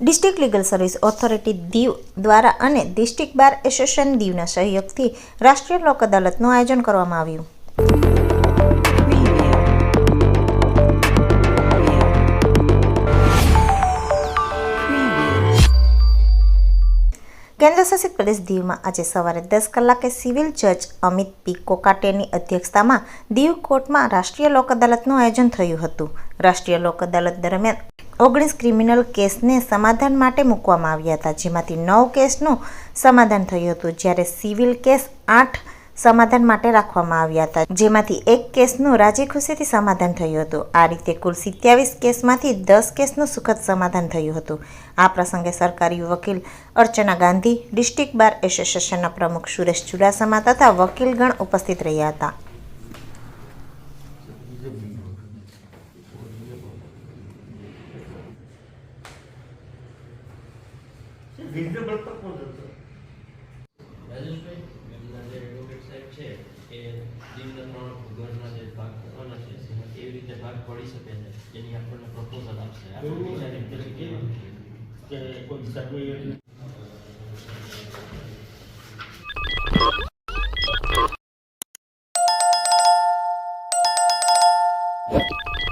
District legal service authority Diu દ્વારા અને district bar association દીવના સહયોગથી રાષ્ટ્રીય લોક અદાલતનું આયોજન કરવામાં આવ્યું. કેન્દ્રશાસિત પ્રદેશ દીવમાં આજે સવારે દસ કલાકે સિવિલ જજ અમિત પી કોકાટેની અધ્યક્ષતામાં દીવ કોર્ટમાં રાષ્ટ્રીય લોક અદાલતનું આયોજન થયું હતું. રાષ્ટ્રીય લોક અદાલત દરમિયાન ઓગણીસ ક્રિમિનલ કેસને સમાધાન માટે મૂકવામાં આવ્યા હતા. જેમાંથી નવ કેસનું સમાધાન થયું હતું. જ્યારે સિવિલ કેસ આઠ સમાધાન માટે રાખવામાં આવ્યા હતા. જેમાંથી એક કેસનું રાજી ખુશીથી સમાધાન થયું હતું. આ રીતે કુલ સિત્યાવીસ કેસમાંથી દસ કેસનું સુખદ સમાધાન થયું હતું. આ પ્રસંગે સરકારી વકીલ અર્ચના ગાંધી, ડિસ્ટ્રિક્ટ બાર એસોસિએશનના પ્રમુખ સુરેશ ચુડાસમા તથા વકીલગણ ઉપસ્થિત રહ્યા હતા. વિઝિબલ તકો જતો રાજેશભાઈ એમના જે એડવોકેટ સાહેબ છે કે નિમ્ન ત્રણ જે ભાગ કરવાના છે એમાં કેવી રીતે ભાગ પડી શકે છે એની આપણને પ્રપોઝલ આપશે. આપણે કે કેવું કે કોઈ સર્વે Thank